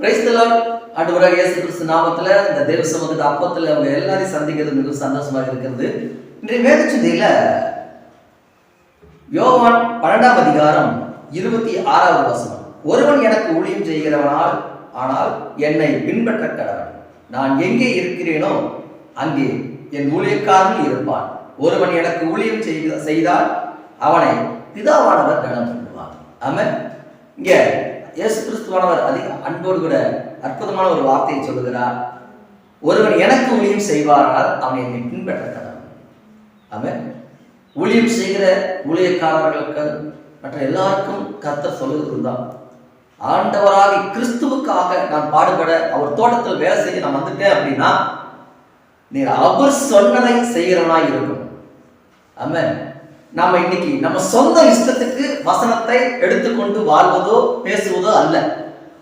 பிரைஸ்தலால் ஆண்டவராக இயேசு கிறிஸ்து நாமத்துல இந்த தேவ சமூகத்து அப்பத்துல அவங்க எல்லாரையும் சந்திக்கிறது மிகவும் சந்தோஷமாக இருக்கிறது. இன்றைய வேத யோவான் பன்னெண்டாம் அதிகாரம் இருபத்தி ஆறாவது வசனம். ஒருவன் எனக்கு ஊழியம் செய்கிறவனால் ஆனால் என்னை பின்பற்ற கடவன். நான் எங்கே இருக்கிறேனோ அங்கே என் ஊழியக்காரன் இருப்பான். ஒருவன் எனக்கு ஊழியம் செய்தால் அவனை பிதாவானவர் கனம் பண்ணுவார் ஆமென். இங்க இயேசு கிறிஸ்துவானவர் அதிக அன்போடு கூட அற்புதமான ஒரு வார்த்தையை சொல்லுகிறார். ஒருவன் எனக்கு ஊழியம் செய்வாரானால் அவன் என்னை பின்பற்ற கடவுள் அவன் ஊழியம் செய்கிற ஊழியக்காரர்களுக்கு மற்ற எல்லாருக்கும் கர்த்தர் சொல்லுகிறது தான் ஆண்டவராகி கிறிஸ்துவுக்காக நான் பாடுபட அவர் தோட்டத்தில் வேலை செய்ய நான் வந்துட்டேன் அப்படின்னா நீர் அவர் சொன்னதை செய்கிறவனாய் இருக்கும். ஆமென். நாம இன்னைக்கு நம்ம சொந்த இஷ்டத்துக்கு வசனத்தை எடுத்துக்கொண்டு வாழ்வதோ பேசுவதோ அல்ல.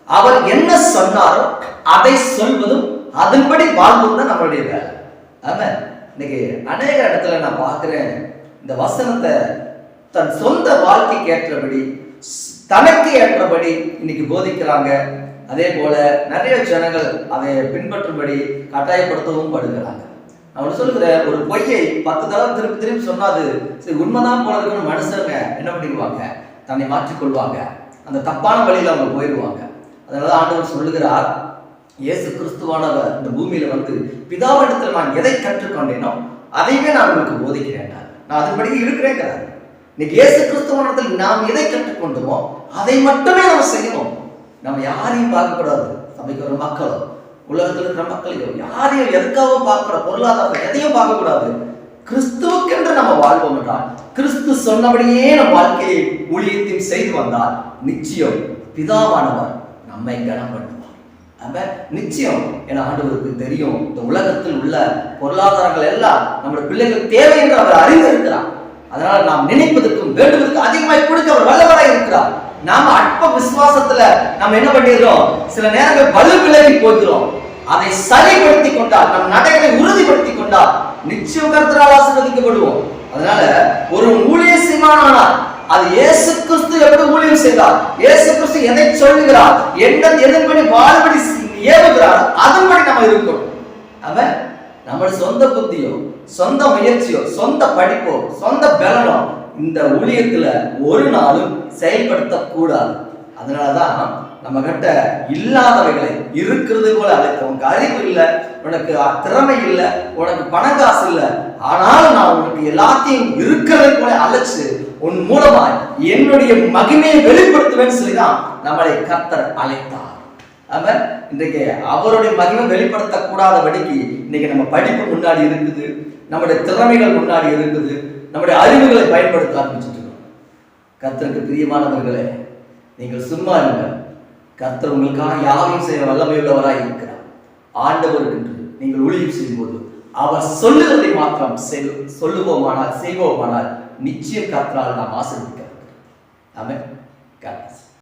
அவர் என்ன சொன்னாரோ அதை சொல்வதும் அதன்படி வாழ்வதும் தான் நம்மளுடைய வேலை. ஆமா. இன்னைக்கு அநேக இடத்துல நான் பார்க்கிறேன் இந்த வசனத்தை தன் சொந்த வாழ்க்கைக்கு ஏற்றபடி தனக்கு ஏற்றபடி இன்னைக்கு போதிக்கிறாங்க. அதே போல நிறைய ஜனங்கள் அதை பின்பற்றும்படி கட்டாயப்படுத்தவும் படுகிறாங்க. நான் சொல்லுகிற ஒரு பொய்யை பத்து தடவை திருப்பி திருப்பி சொன்னாது. சரி உண்மைதான் போல இருக்குன்னு மனுஷங்க என்ன பண்ணிடுவாங்க? தன்னை மாற்றிக்கொள்வாங்க. அந்த தப்பான வழியில் அவங்க போயிடுவாங்க. அதனால ஆண்டவர் சொல்லுகிறார் இயேசு கிறிஸ்துவானவர் இந்த பூமியில வந்து பிதாவிடத்தில் நான் எதை கற்றுக்கொண்டேனோ அதையுமே நான் உங்களுக்கு போதிக்கிறேன் நான் அதுபடி இருக்கிறேங்கிறார் இன்னைக்கு இயேசு கிறிஸ்துவானத்தில் நாம் எதை கற்றுக்கொண்டோமோ அதை மட்டுமே நம்ம செய்யணும். நம்ம யாரையும் பார்க்கக்கூடாது. சபைக்கு மக்களோ உலகத்தில் இருக்கிற மக்கள் யாரையும் எதுக்காக பார்க்குற பொருளாதாரத்தை எதையும் பார்க்கக்கூடாது. கிறிஸ்துவுக்கென்று நம்ம வாழ்வோம் என்றால் கிறிஸ்து சொன்னபடியே நம் வாழ்க்கையை ஊழியத்தையும் செய்து வந்தால் நிச்சயம் பிதாவானவர் நம்மை கனப்படுத்துவார். நம்ம நிச்சயம் என ஆண்டவருக்கு தெரியும் இந்த உலகத்தில் உள்ள பொருளாதாரங்கள் எல்லாம் நம்முடைய பிள்ளைகள் தேவை என்று அவர் அறிந்திருக்கிறார். அதனால் நாம் நினைப்பதற்கும் வேண்டும் அதிகமாய் கொடுக்க அவர் வல்லவராய் இருக்கிறார் நாம அற்ப விசுவாசத்துல நம்ம என்ன பண்ணிடுறோம் சில நேரங்கள் வலு விலகி போகிறோம். அதை சரிப்படுத்தி கொண்டால் நம் நடைகளை உறுதிப்படுத்தி கொண்டால் நிச்சயம் கருத்தரால் ஆசீர்வதிக்கப்படுவோம். அதனால ஒரு ஊழிய செய்வானானால் அது இயேசு கிறிஸ்து எப்படி ஊழியம் செய்தார்? இயேசு கிறிஸ்து எதை சொல்லுகிறார்? என்ன எதன்படி வாழ்படி ஏவுகிறார்? அதன்படி நம்ம இருக்கணும். அவன் நம்ம சொந்த புத்தியோ சொந்த முயற்சியோ சொந்த படிப்போ சொந்த பலனோ இந்த ஊழியத்துல ஒரு நாளும் செயல்படுத்தக்கூடாது அதனால அதனாலதான் நம்ம கிட்ட இல்லாதவைகளை இருக்கிறது போல அழைத்த உனக்கு அறிவு இல்லை உனக்கு திறமை இல்லை உனக்கு பண காசு இல்லை. ஆனாலும் நான் உனக்கு எல்லாத்தையும் இருக்கிறதை போல அழைச்சு உன் மூலமா என்னுடைய மகிமையை வெளிப்படுத்துவேன்னு சொல்லிதான் நம்மளை கத்தர் அழைத்தார். அவன் இன்றைக்கு அவருடைய மகிமை வெளிப்படுத்தக்கூடாதபடிக்கு இன்னைக்கு நம்ம படிப்பு முன்னாடி இருக்குது நம்முடைய திறமைகள் முன்னாடி இருக்குது நம்முடைய அறிவுகளை பயன்படுத்த ஆரம்பிச்சுட்டு கத்தருக்கு பிரியமானவர்களே நீங்கள் சும்மா இருங்க. கர்த்தர் உங்களுக்காக யாவையும் செய்ய வல்லமையுள்ளவராக இருக்கிறார். ஆண்டவர் என்று நீங்கள் ஊழியம் செய்யும்போது அவர் சொல்லுவதை மாத்திரம் செய்- சொல்லுவோமானால் செய்வோமானால் நிச்சயம் கர்த்தரால் நாம் ஆசிர்வதிக்க ஆமே God.